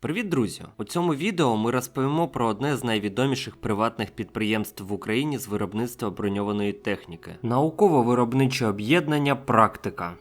Привіт, друзі! У цьому відео ми розповімо про одне з найвідоміших приватних підприємств в Україні з виробництва броньованої техніки науково-виробниче об'єднання Практика.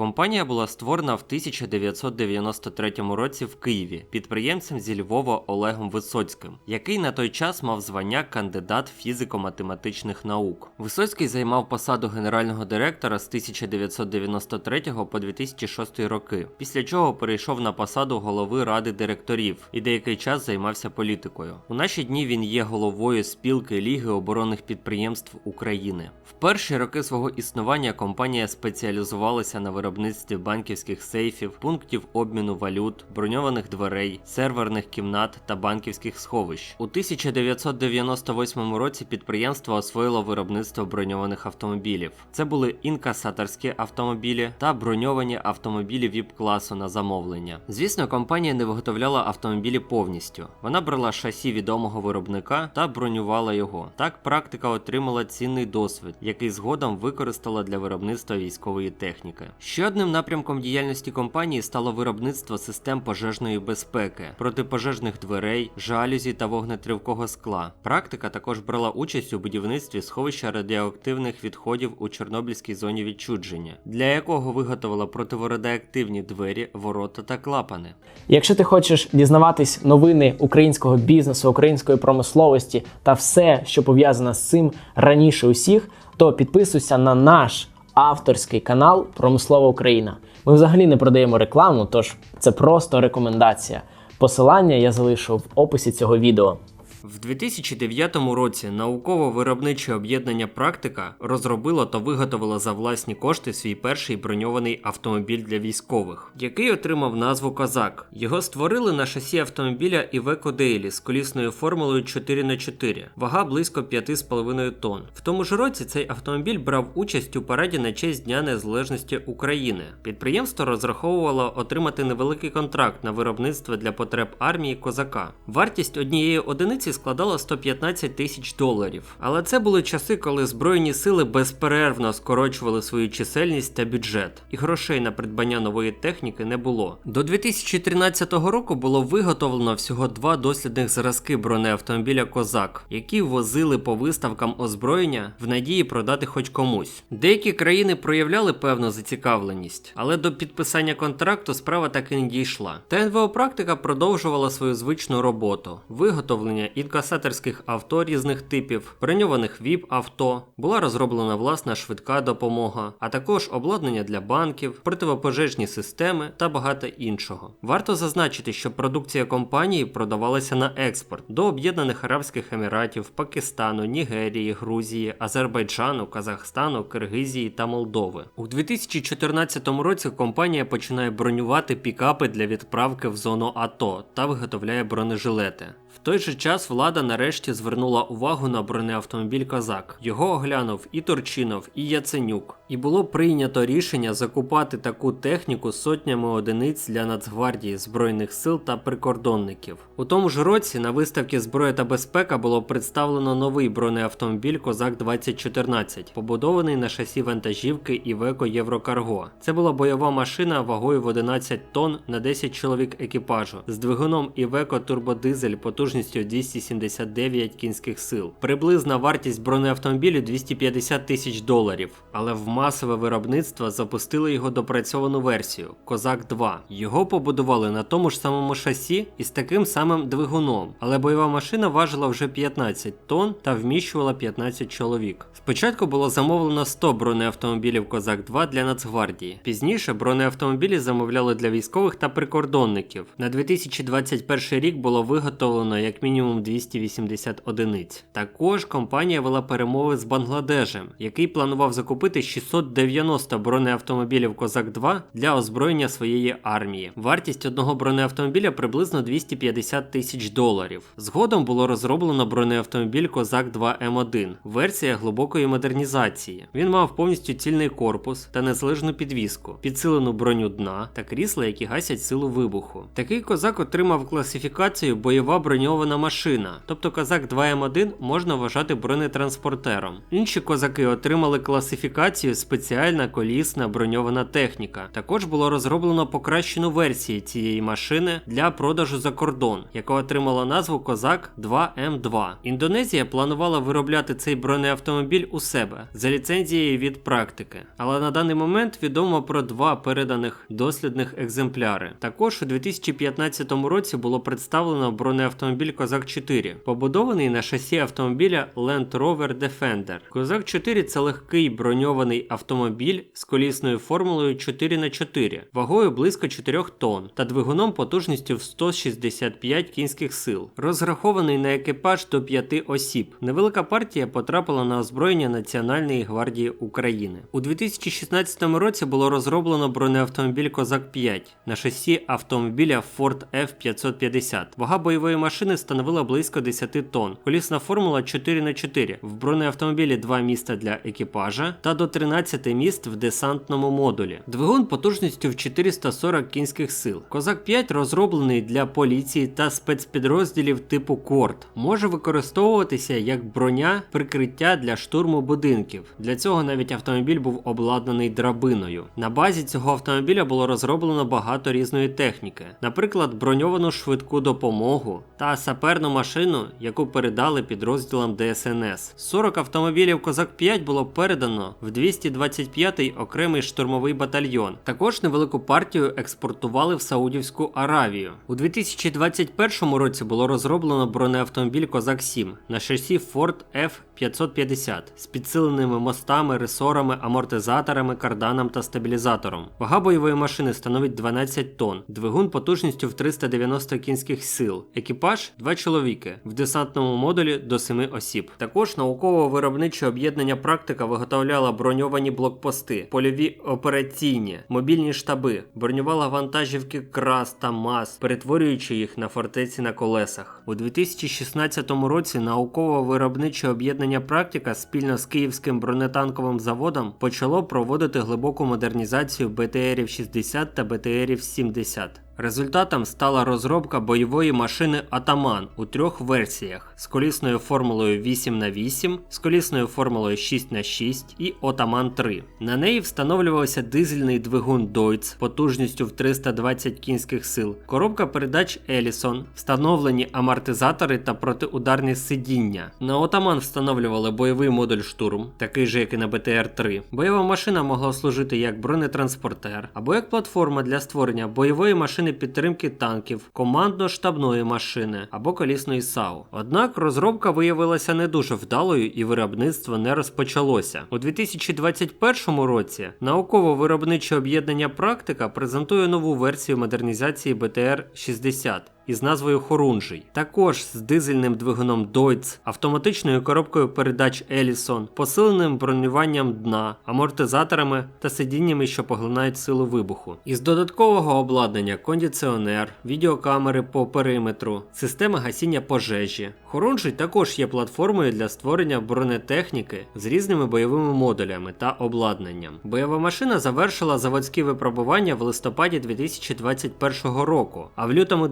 Компанія була створена в 1993 році в Києві підприємцем зі Львова Олегом Висоцьким, який на той час мав звання кандидат фізико-математичних наук. Висоцький займав посаду генерального директора з 1993 по 2006 роки, після чого перейшов на посаду голови ради директорів і деякий час займався політикою. У наші дні він є головою спілки Ліги оборонних підприємств України. В перші роки свого існування компанія спеціалізувалася на виробництві банківських сейфів, пунктів обміну валют, броньованих дверей, серверних кімнат та банківських сховищ. У 1998 році підприємство освоїло виробництво броньованих автомобілів. Це були інкасаторські автомобілі та броньовані автомобілі ВІП-класу на замовлення. Звісно, компанія не виготовляла автомобілі повністю. Вона брала шасі відомого виробника та бронювала його. Так практика отримала цінний досвід, який згодом використала для виробництва військової техніки. Ще одним напрямком діяльності компанії стало виробництво систем пожежної безпеки, протипожежних дверей, жалюзі та вогнетривкого скла. Практика також брала участь у будівництві сховища радіоактивних відходів у Чорнобильській зоні відчудження, для якого виготовила противорадіоактивні двері, ворота та клапани. Якщо ти хочеш дізнаватись новини українського бізнесу, української промисловості та все, що пов'язане з цим раніше усіх, то підписуйся на наш авторський канал Промислова Україна. Ми взагалі не продаємо рекламу, тож це просто рекомендація. Посилання я залишу в описі цього відео. В 2009 році науково-виробниче об'єднання Практика розробило та виготовило за власні кошти свій перший броньований автомобіль для військових, який отримав назву Козак. Його створили на шасі автомобіля Iveco Daily з колісною формулою 4х4, вага близько 5,5 тонн. В тому ж році цей автомобіль брав участь у параді на честь Дня Незалежності України. Підприємство розраховувало отримати невеликий контракт на виробництво для потреб армії Козака. Вартість однієї одиниці складала 115 тисяч доларів. Але це були часи, коли Збройні сили безперервно скорочували свою чисельність та бюджет, і грошей на придбання нової техніки не було. До 2013 року було виготовлено всього два дослідних зразки бронеавтомобіля Козак, які возили по виставкам озброєння в надії продати хоч комусь. Деякі країни проявляли певну зацікавленість, але до підписання контракту справа так і не дійшла. ТНВО практика продовжувала свою звичну роботу: виготовлення інкасаторських авто різних типів, броньованих ВІП-авто, була розроблена власна швидка допомога, а також обладнання для банків, противопожежні системи та багато іншого. Варто зазначити, що продукція компанії продавалася на експорт до Об'єднаних Арабських Еміратів, Пакистану, Нігерії, Грузії, Азербайджану, Казахстану, Киргизії та Молдови. У 2014 році компанія починає бронювати пікапи для відправки в зону АТО та виготовляє бронежилети. В той же час влада нарешті звернула увагу на бронеавтомобіль Козак. Його оглянув і Турчинов, і Яценюк. І було прийнято рішення закупати таку техніку сотнями одиниць для Нацгвардії, Збройних сил та прикордонників. У тому ж році на виставці Зброя та безпека було представлено новий бронеавтомобіль Козак 2014, побудований на шасі вантажівки Iveco Єврокарго. Це була бойова машина вагою в 11 тонн на 10 чоловік екіпажу з двигуном Iveco турбодизель потужністю 279 кінських сил. Приблизна вартість бронеавтомобілю 250 тисяч доларів, але в масове виробництво запустили його допрацьовану версію Козак 2. Його побудували на тому ж самому шасі і з таким самим двигуном, але бойова машина важила вже 15 тонн та вміщувала 15 чоловік. Спочатку було замовлено 100 бронеавтомобілів Козак 2 для Нацгвардії. Пізніше бронеавтомобілі замовляли для військових та прикордонників. На 2021 рік було виготовлено як мінімум 280 одиниць. Також компанія вела перемови з Бангладежем, який планував закупити 690 бронеавтомобілів Козак 2 для озброєння своєї армії. Вартість одного бронеавтомобіля приблизно 250 тисяч доларів. Згодом було розроблено бронеавтомобіль Козак 2 М1, версія глибокої модернізації. Він мав повністю цільний корпус та незалежну підвіску, підсилену броню дна та крісла, які гасять силу вибуху. Такий козак отримав класифікацію бойова броньована машина. тобто козак 2М1 можна вважати бронетранспортером. Інші козаки отримали класифікацію спеціальна колісна броньована техніка. Також було розроблено покращену версію цієї машини для продажу за кордон, яка отримала назву Козак 2М2. Індонезія планувала виробляти цей бронеавтомобіль у себе за ліцензією від практики, але на даний момент відомо про два переданих дослідних екземпляри. Також у 2015 році було представлено бронеавтомобіль Козак 4, побудований на шасі автомобіля Land Rover Defender. Козак 4 це легкий броньований автомобіль з колісною формулою 4х4, вагою близько 4 тонн та двигуном потужністю в 165 кінських сил, розрахований на екіпаж до 5 осіб. Невелика партія потрапила на озброєння Національної гвардії України. У 2016 році було розроблено бронеавтомобіль Козак 5 на шасі автомобіля Ford F550. Вага бойової машини становила близько 10 тонн. Колісна формула 4х4. В бронеавтомобілі 2 міста для екіпажа та до 13 міст в десантному модулі. Двигун потужністю в 440 кінських сил. Козак 5 розроблений для поліції та спецпідрозділів типу Корт. Може використовуватися як броня прикриття для штурму будинків. Для цього навіть автомобіль був обладнаний драбиною. На базі цього автомобіля було розроблено багато різної техніки, наприклад, броньовану швидку допомогу та саперну машину, яку передали підрозділам ДСНС. 40 автомобілів Козак 5 було передано в 225-й окремий штурмовий батальйон. Також невелику партію експортували в Саудівську Аравію. У 2021 році було розроблено бронеавтомобіль Козак 7 на шасі Ford F550 з підсиленими мостами, ресорами, амортизаторами, карданом та стабілізатором. Вага бойової машини становить 12 тонн, двигун потужністю в 390 кінських сил. Екіпаж 2 чоловіки, в десантному модулі до 7 осіб. Також науково-виробниче об'єднання практика виготовляла броньовані блокпости, польові операційні, мобільні штаби, бронювала вантажівки КРАС та МАЗ, перетворюючи їх на фортеці на колесах. У 2016 році науково-виробниче об'єднання практика спільно з Київським бронетанковим заводом почало проводити глибоку модернізацію БТРів 60 та БТРів 70. Результатом стала розробка бойової машини Атаман у трьох версіях з колісною формулою 8х8, з колісною формулою 6х6 і Отаман 3. На неї встановлювався дизельний двигун Deutz потужністю в 320 кінських сил, коробка передач Елісон, встановлені амортизатори та протиударні сидіння. На Отаман встановлювали бойовий модуль штурм, такий же як і на БТР-3. Бойова машина могла служити як бронетранспортер або як платформа для створення бойової машини підтримки танків, командно-штабної машини або колісної САУ. Однак розробка виявилася не дуже вдалою і виробництво не розпочалося. У 2021 році науково-виробниче об'єднання Практика презентує нову версію модернізації БТР-60 із назвою Хорунжий. Також з дизельним двигуном Deutz, автоматичною коробкою передач Ellison, посиленим бронюванням дна, амортизаторами та сидіннями, що поглинають силу вибуху. Із додаткового обладнання кондиціонер, відеокамери по периметру, система гасіння пожежі. Хорунжий також є платформою для створення бронетехніки з різними бойовими модулями та обладнанням. Бойова машина завершила заводські випробування в листопаді 2021 року, а в лютому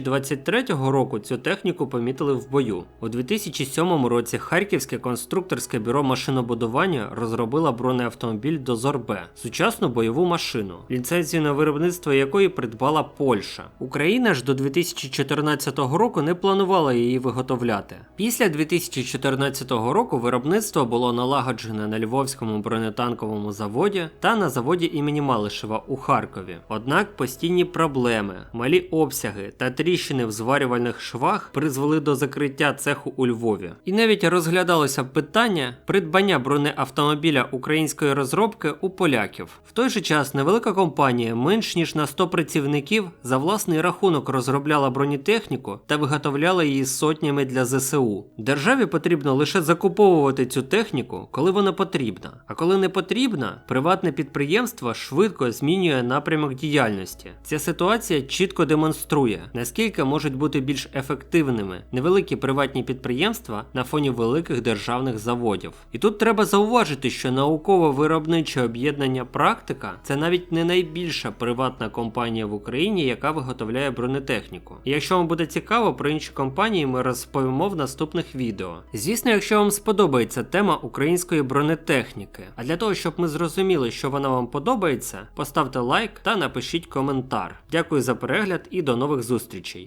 2023 року цю техніку помітили в бою. У 2007 році Харківське конструкторське бюро машинобудування розробило бронеавтомобіль Дозор Б, сучасну бойову машину, ліцензію на виробництво якої придбала Польща. Україна ж до 2014 року не планувала її виготовляти. Після 2014 року виробництво було налагоджене на Львовському бронетанковому заводі та на заводі імені Малишева у Харкові. Однак постійні проблеми, малі обсяги та тріщини в зварювальних швах призвели до закриття цеху у Львові. І навіть розглядалося питання придбання бронеавтомобіля української розробки у поляків. В той же час невелика компанія, менш ніж на 100 працівників, за власний рахунок розробляла бронетехніку та виготовляла її сотнями для ЗСУ. Державі потрібно лише закуповувати цю техніку, коли вона потрібна. А коли не потрібна, приватне підприємство швидко змінює напрямок діяльності. Ця ситуація чітко демонструє, наскільки можуть бути більш ефективними невеликі приватні підприємства на фоні великих державних заводів. І тут треба зауважити, що науково-виробниче об'єднання практика це навіть не найбільша приватна компанія в Україні, яка виготовляє бронетехніку. І якщо вам буде цікаво про інші компанії, ми розповімо в наступних відео. Звісно, якщо вам сподобається тема української бронетехніки, а для того, щоб ми зрозуміли, що вона вам подобається, поставте лайк та напишіть коментар. Дякую за перегляд і до нових зустрічей.